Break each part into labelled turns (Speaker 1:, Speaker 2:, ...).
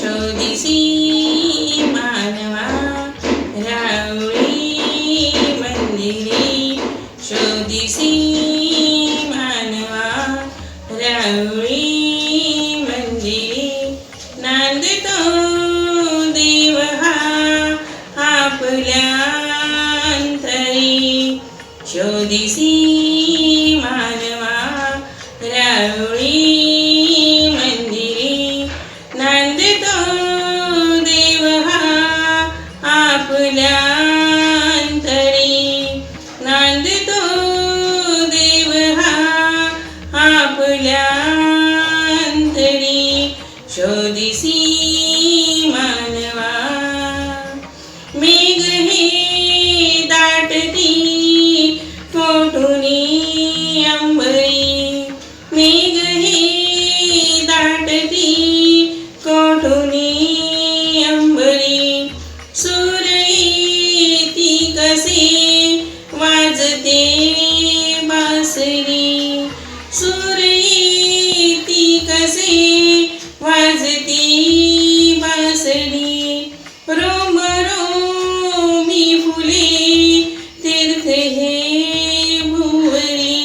Speaker 1: 我的。सुरयेती कसे वाजती बासरी Rome Romney फुले तीर्थ हे भुवरी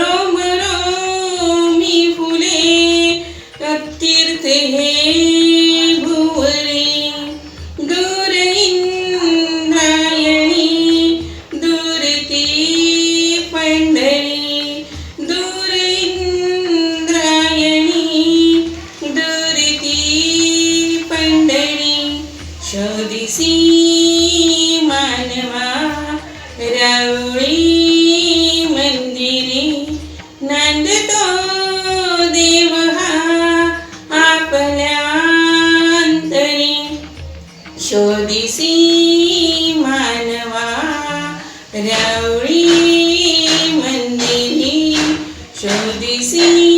Speaker 1: रोम रोमी फुले तीर्थ हे શોધીશી માનવા રવળી મંદિની શોધીશી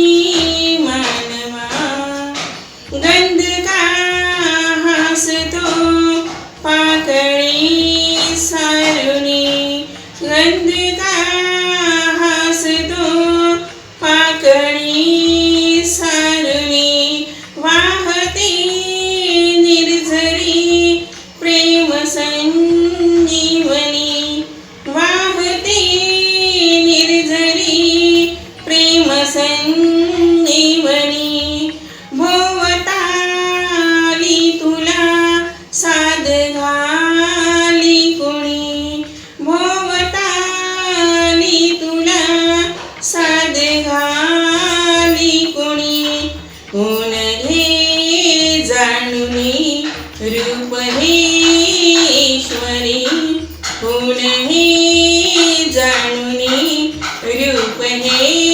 Speaker 1: रूप ईश्वरी होऊनही जाणून रूप हे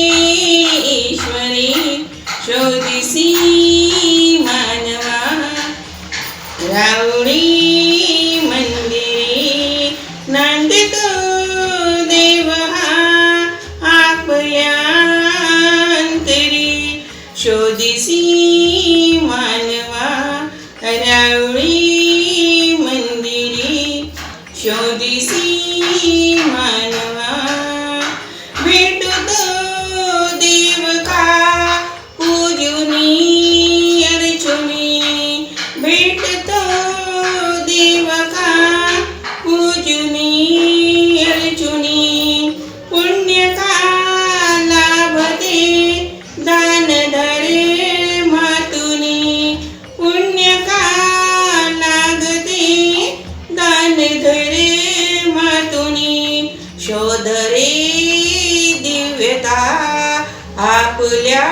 Speaker 1: दिव्यता आपल्या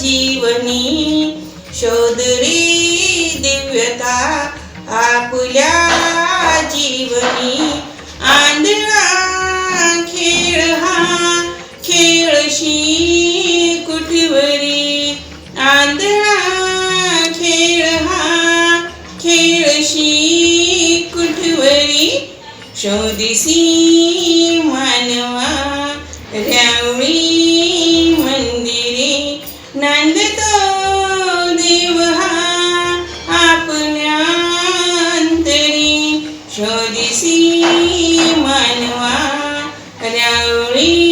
Speaker 1: जीवनी. शोधरी दिव्यता आपल्या त्यावेळी मंदिरे नांदतो देव हा आपल्या शोधिसी मानवा जावळी